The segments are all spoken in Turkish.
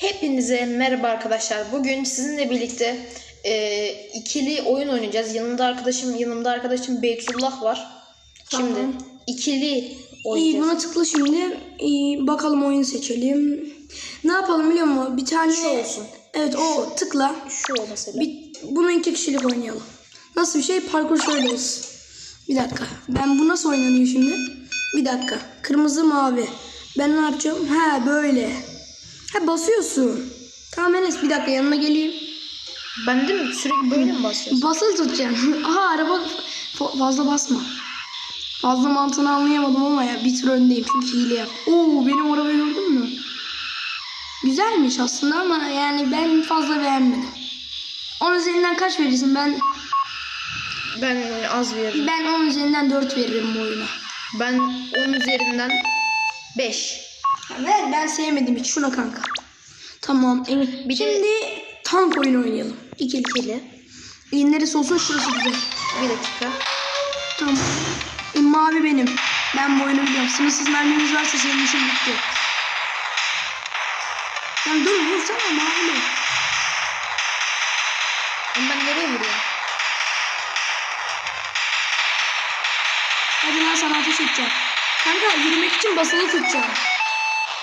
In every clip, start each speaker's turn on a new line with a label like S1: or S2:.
S1: Hepinize merhaba arkadaşlar. Bugün sizinle birlikte e, ikili oyun oynayacağız. Yanımda arkadaşım, yanımda arkadaşım Beytullah var. Şimdi
S2: Tamam.
S1: ikili
S2: İyi
S1: oynayacağız.
S2: buna tıkla şimdi. İyi, bakalım oyun seçelim. Ne yapalım biliyor musun? Bir tane...
S1: Şu olsun.
S2: Evet o tıkla.
S1: Şu o mesela.
S2: Bir, bunu iki kişilik oynayalım. Nasıl bir şey? Parkur şöyle olsun. Bir dakika. Ben bu nasıl oynanıyor şimdi? Bir dakika. Kırmızı mavi. Ben ne yapacağım? Ha böyle. Ha basıyorsun. Tamam Enes bir dakika yanına geleyim.
S1: Ben de mi sürekli böyle mi basıyorsun?
S2: Basılı tutacaksın. Aha araba fa- fazla basma. Fazla mantığını anlayamadım ama ya bir tür öndeyim çünkü hile yap. Oo benim arabayı gördün mü? Güzelmiş aslında ama yani ben fazla beğenmedim. Onun üzerinden kaç verirsin? Ben
S1: Ben az veririm.
S2: ben onun üzerinden 4 veririm bu oyuna.
S1: Ben onun üzerinden 5.
S2: Ver ben sevmedim hiç şuna kanka. Tamam.
S1: Bir de-
S2: Şimdi tank oyunu oynayalım. İkili.
S1: İkili.
S2: İyi, Neresi olsun şurası güzel.
S1: Bir dakika.
S2: Tamam. E, mavi benim. Ben bu oyunu biliyorum. Sınırsız mermimiz varsa senin işin bitti. Lan dur vursana mavi.
S1: Ama ben nereye vuruyorum?
S2: Hadi lan sana ateş edeceğim. Kanka yürümek için basılı tutacağım.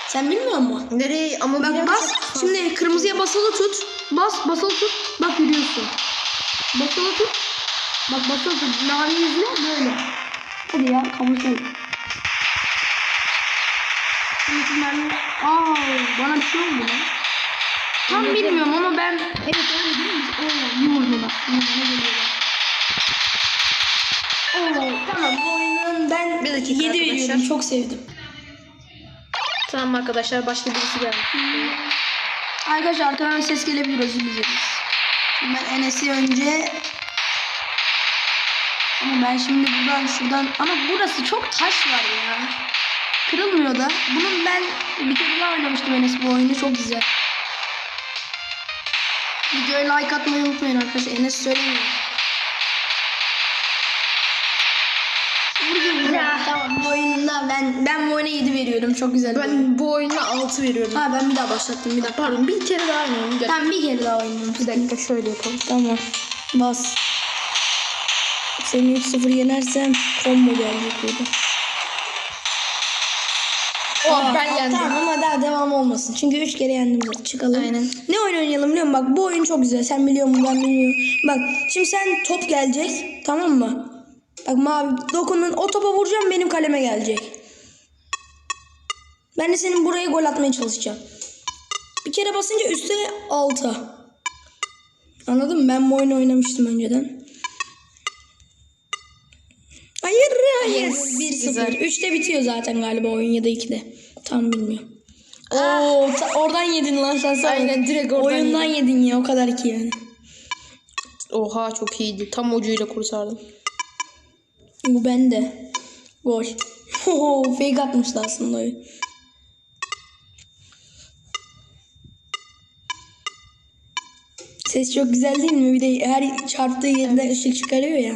S2: Sen bilmiyor musun?
S1: Nereye? Ama
S2: Bak bas. Şimdi kırmızıya basılı tut. Bas basılı tut. Bak yürüyorsun. Basılı tut. Bak basılı tut. Mavi yüzüne böyle. Hadi ya kavuşalım. Şimdi şu mermi... Aa, bana bir şey oldu lan. Tam bilmiyorum ama ben... Evet öyle değil mi? Oo. İyi bana geliyorlar. Oo, tamam bu oyunun ben
S1: Bir dakika
S2: 7 veriyorum. Çok sevdim.
S1: Tamam arkadaşlar başka birisi geldi.
S2: Arkadaşlar arkadan ses gelebilir özür dileriz. Şimdi ben Enes'i önce ama ben şimdi buradan şuradan ama burası çok taş var ya. Kırılmıyor da. Bunun ben bir kere daha oynamıştım Enes bu oyunu çok güzel. Videoya like atmayı unutmayın arkadaşlar. Enes söylemiyor. Vurdu ya. Bu oyununda ben ben bu oyuna 7 veriyorum. Çok güzel. bir oyun.
S1: Ben bu oyuna 6 veriyorum.
S2: Ha ben bir daha başlattım bir dakika.
S1: Pardon bir kere daha oynayalım. Gel.
S2: Ben bir kere daha oynuyorum.
S1: Bir dakika şöyle yapalım.
S2: Tamam. Bas. Seni 3-0 yenersem combo gelecek burada.
S1: Oh, ben yendim.
S2: Tamam ama daha devam olmasın. Çünkü 3 kere yendim zaten. Çıkalım.
S1: Aynen.
S2: Ne oyun oynayalım biliyor musun? Bak bu oyun çok güzel. Sen biliyor musun ben bilmiyorum. Bak şimdi sen top gelecek. Tamam mı? Bak mavi dokundun. O topa vuracağım benim kaleme gelecek. Ben de senin buraya gol atmaya çalışacağım. Bir kere basınca üstte alta. Anladın mı? Ben bu oyunu oynamıştım önceden. Hayır hayır.
S1: Yes,
S2: 1-0.
S1: güzel.
S2: 3'te bitiyor zaten galiba oyun ya da 2'de. Tam bilmiyorum. Oo, ta- oradan yedin lan sen sen.
S1: Aynen, direkt oradan
S2: Oyundan yedin ya o kadar ki yani.
S1: Oha çok iyiydi. Tam ucuyla kurtardım.
S2: Bu bende. Gol. Oho, fake atmıştı aslında. Ses çok güzel değil mi? Bir de her çarptığı yerden ışık çıkarıyor ya.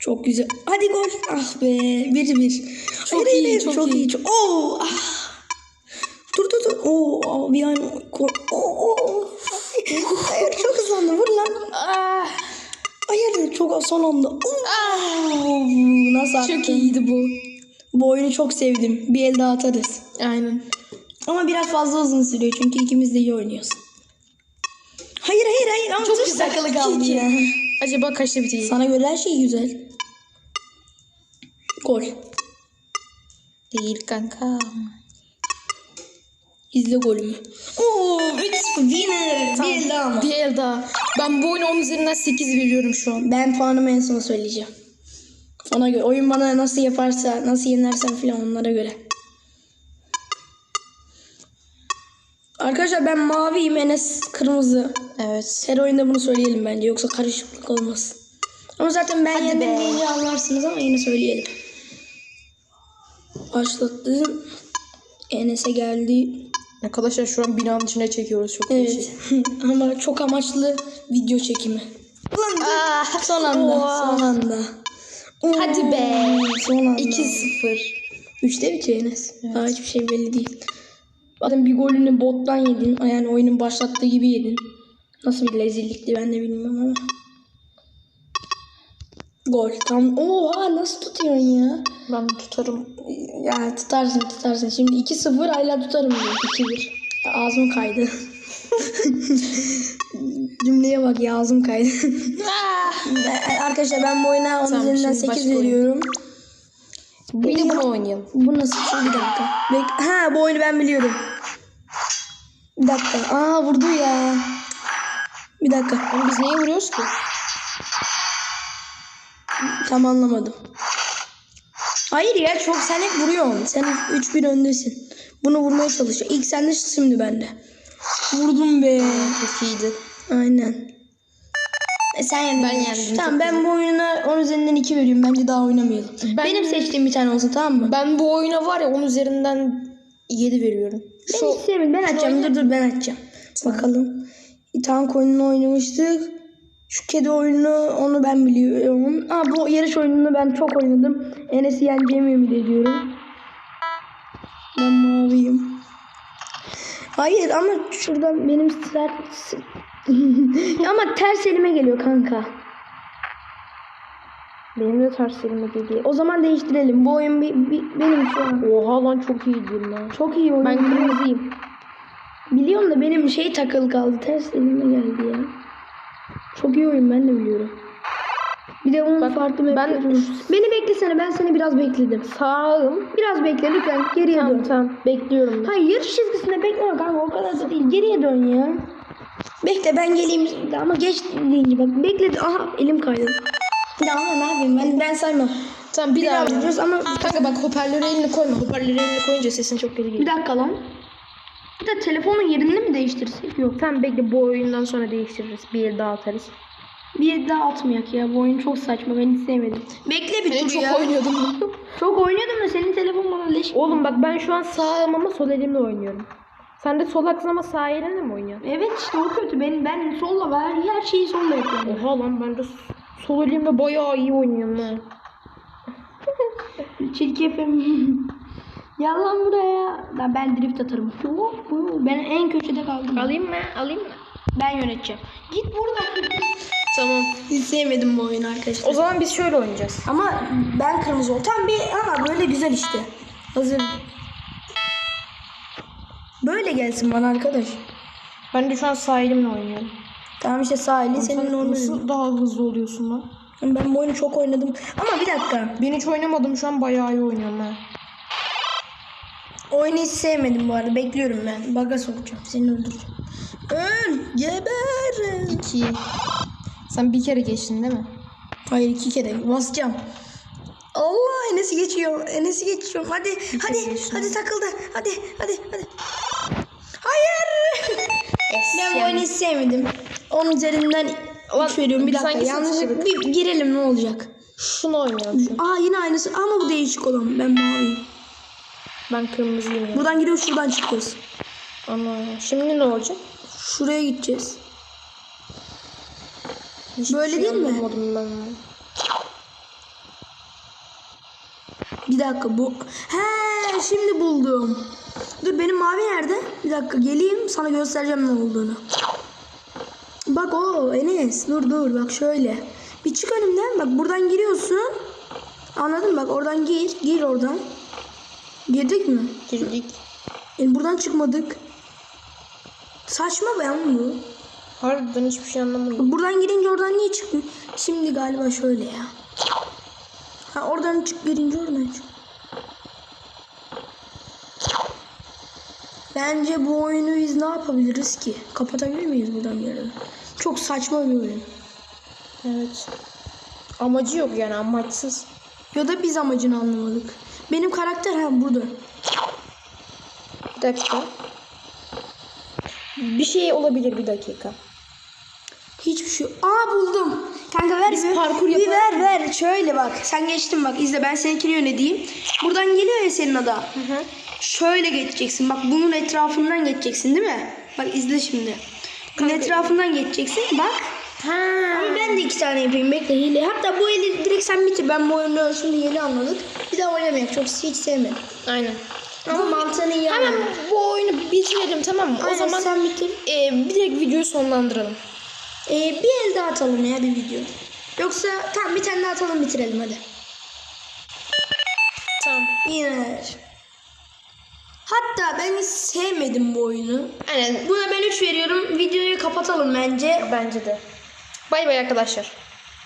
S2: Çok güzel. Hadi gol. Ah be. 1-1.
S1: Çok
S2: Hayır,
S1: iyi,
S2: hayır,
S1: çok
S2: çok
S1: iyi.
S2: iyi. Çok... Oo, ah. Dur dur dur. Oo, aa, bir an. Oo, oo. Hayır çok hızlandı. Vur lan.
S1: Ah,
S2: Hayır çok son anda. Nasıl attın?
S1: çok iyiydi bu.
S2: Bu oyunu çok sevdim. Bir el daha atarız.
S1: Aynen.
S2: Ama biraz fazla uzun sürüyor çünkü ikimiz de iyi oynuyoruz. Hayır hayır hayır ama
S1: Çok güzel.
S2: sakalı kaldı ya.
S1: Acaba kaçta bitecek?
S2: Sana göre her şey güzel. Gol.
S1: Değil kanka.
S2: İzle golümü. Oo 3 winner. Bir el daha ama.
S1: Bir el daha. Ben bu oyuna 10 üzerinden 8 veriyorum şu an.
S2: Ben puanımı en sona söyleyeceğim. Ona göre. Oyun bana nasıl yaparsa, nasıl yenersem falan onlara göre. Arkadaşlar ben maviyim Enes kırmızı.
S1: Evet.
S2: Her oyunda bunu söyleyelim bence yoksa karışıklık olmasın. Ama zaten ben yendim
S1: be.
S2: deyince anlarsınız ama yine söyleyelim. Başlattım. Enes'e geldi.
S1: Arkadaşlar şu an binanın içine çekiyoruz çok
S2: Evet.
S1: değişik.
S2: ama çok amaçlı video çekimi. Ulan dur.
S1: Ah,
S2: son anda.
S1: oha.
S2: Son anda.
S1: Hadi be.
S2: Son anda.
S1: 2-0.
S2: Üçte bitiyor Enes. Daha hiçbir şey belli değil. Zaten bir golünü bottan yedin. Yani oyunun başlattığı gibi yedin. Nasıl bir rezillikti ben de bilmiyorum ama. Gol. Tam. Oha nasıl tutuyorsun ya?
S1: Ben tutarım.
S2: Ya tutarsın tutarsın. Şimdi 2-0 hala tutarım diyor. 2-1. Ağzım kaydı. Cümleye bak ya ağzım kaydı. Arkadaşlar ben bu oyuna 10
S1: Tamam,
S2: üzerinden
S1: şimdi
S2: 8
S1: başka oyun.
S2: veriyorum.
S1: Bir de bunu oynayalım.
S2: Bu nasıl bir şey? Bir dakika. Bek ha bu oyunu ben biliyorum. Bir dakika. Aa vurdu ya. Bir dakika.
S1: Ama biz neye vuruyoruz ki?
S2: Tam anlamadım. Hayır ya çok sen hep vuruyorsun. Sen 3-1 öndesin. Bunu vurmaya çalışıyor. İlk sende şimdi bende. Vurdum be.
S1: Çok iyiydi.
S2: Aynen. E sen yendin.
S1: Ben yendim,
S2: Tamam ben bu oyuna 10 üzerinden 2 veriyorum. Bence daha oynamayalım.
S1: Ben-
S2: Benim seçtiğim bir tane olsun tamam mı?
S1: Ben bu oyuna var ya 10 üzerinden 7 veriyorum.
S2: Ben
S1: Şu
S2: sevmedim. Ben açacağım. Dur dur ben açacağım. Bakalım. Tank oyununu oynamıştık. Şu kedi oyununu onu ben biliyorum. Aa, bu yarış oyununu ben çok oynadım. Enes'i yeneceğimi ümit ediyorum. Ben maviyim. Hayır ama şuradan benim sert... ama ters elime geliyor kanka.
S1: benim de ters elime geliyor.
S2: O zaman değiştirelim. Bu oyun bir, bir- benim şu an.
S1: Oha lan çok iyiydi lan.
S2: Çok iyi oyun.
S1: Ben kırmızıyım.
S2: Biliyorum da benim şey takılı kaldı. Ters elime geldi ya. Çok iyi oyun ben de biliyorum. Bir de onun
S1: Bak,
S2: farklı
S1: ben-
S2: ben Beni beklesene ben seni biraz bekledim.
S1: Sağım.
S2: Biraz bekle lütfen geriye
S1: Tamam
S2: dön.
S1: tamam bekliyorum.
S2: Hayır yarış çizgisinde bekleme kanka o kadar da değil. Geriye dön ya. Bekle ben geleyim ama geç deyince bak bekle. Aha elim kaydı. Ya ama ne yapayım ben, ben saymam.
S1: Tamam bir,
S2: Bir
S1: daha
S2: daha vuracağız ama
S1: Kanka bak hoparlörü eline koyma. Hoparlörü eline koyunca sesin çok geri
S2: bir
S1: geliyor.
S2: dakika lan. Bir de telefonun yerini mi değiştirsek? Yok.
S1: Tamam bekle bu oyundan sonra değiştiririz. Bir yer daha atarız.
S2: Bir daha atmayak ya. Bu oyun çok saçma. Ben hiç sevmedim. Bekle bir
S1: Ben
S2: tur
S1: çok
S2: ya.
S1: oynuyordum.
S2: Çok oynuyordum da senin telefon bana leş.
S1: Oğlum bak ben şu an sağım ama sol elimle oynuyorum. Sen de sol aksın ama sağ elinle mi oynuyorsun?
S2: Evet işte o kötü. Ben ben solla var. Her şeyi solla yapıyorum.
S1: Oha lan ben de sol elimle bayağı iyi oynuyorum ha.
S2: Çirkefim. Gel lan buraya. Lan ben drift atarım. Ben en köşede kaldım.
S1: Alayım mı? Alayım mı?
S2: Ben yöneteceğim. Git buradan.
S1: Tamam.
S2: Hiç sevmedim bu oyunu arkadaşlar.
S1: O zaman biz şöyle oynayacağız.
S2: Ama ben kırmızı ol. Tam bir ama böyle güzel işte. Hazır. Böyle gelsin bana arkadaş.
S1: Ben de şu an sağ elimle oynuyorum.
S2: Tamam işte sahili senin
S1: Sen
S2: normal.
S1: nasıl daha hızlı oluyorsun lan?
S2: Ben bu oyunu çok oynadım. Ama bir dakika.
S1: Ben hiç oynamadım şu an bayağı iyi oynuyorum ha.
S2: Oyunu hiç sevmedim bu arada. Bekliyorum ben. Baga sokacağım. Seni öldüreceğim. Öl. Geber.
S1: İki. Sen bir kere geçtin değil mi?
S2: Hayır iki kere basacağım. Allah Enes'i geçiyor. Enes'i geçiyorum. Hadi hadi
S1: geçtim.
S2: hadi takıldı. Hadi hadi hadi. Hayır. ben bu oyunu hiç sevmedim. 10 üzerinden
S1: Ulan,
S2: 3 veriyorum. Bir dakika. Yanlışlıkla bir girelim ne olacak?
S1: Şunu an.
S2: Aa yine aynısı ama bu değişik olan. Ben maviyim.
S1: Ben kırmızıyım ya.
S2: Buradan giriyoruz şuradan çıkıyoruz.
S1: Ama şimdi ne olacak?
S2: Şuraya gideceğiz.
S1: Hiçbir
S2: Böyle
S1: şey
S2: değil mi?
S1: ben.
S2: Bir dakika bu. He şimdi buldum. Dur benim mavi nerede? Bir dakika geleyim sana göstereceğim ne olduğunu. Bak o Enes dur dur bak şöyle. Bir çık önümden bak buradan giriyorsun. Anladın mı? Bak oradan gir. Gir oradan. Girdik mi?
S1: Girdik.
S2: E, buradan çıkmadık. Saçma ben bu.
S1: Harbiden hiçbir şey anlamadım.
S2: Buradan girince oradan niye çıkmıyor? Şimdi galiba şöyle ya. Ha oradan çık girince oradan çık. Bence bu oyunu biz ne yapabiliriz ki? Kapatabilir miyiz buradan bir yerden? Çok saçma bir oyun.
S1: Evet. Amacı yok yani amaçsız.
S2: Ya da biz amacını anlamadık. Benim karakter ha burada.
S1: Bir dakika. Bir şey olabilir bir dakika.
S2: Hiçbir şey. Aa buldum. Kanka ver
S1: Biz
S2: bir.
S1: parkur
S2: bir
S1: yapalım
S2: ver ver. Şöyle bak. Sen geçtin bak. izle ben seninkini yöneteyim. Buradan geliyor ya senin adam.
S1: Hı hı.
S2: Şöyle geçeceksin. Bak bunun etrafından geçeceksin değil mi? Bak izle şimdi. Bunun etrafından geçeceksin. Bak.
S1: Ha.
S2: Ama ben de iki tane yapayım. Bekle hile. Hatta bu eli direkt sen bitir. Ben bu oyunu şimdi yeni anladık. Bir daha oynamayalım. Çok hiç sevmedim.
S1: Aynen.
S2: Ama mantıklı mantığını iyi
S1: Hemen
S2: anladım.
S1: bu oyunu bitirelim tamam mı?
S2: Aynen,
S1: o zaman
S2: sen bitir.
S1: e, bir direkt videoyu sonlandıralım.
S2: Ee, bir el daha atalım ya bir video. Yoksa tamam bir tane daha atalım bitirelim hadi.
S1: Tamam.
S2: Yine. Hatta ben hiç sevmedim bu oyunu.
S1: Aynen
S2: Buna ben 3 veriyorum. Videoyu kapatalım bence.
S1: bence de. Bay bay arkadaşlar.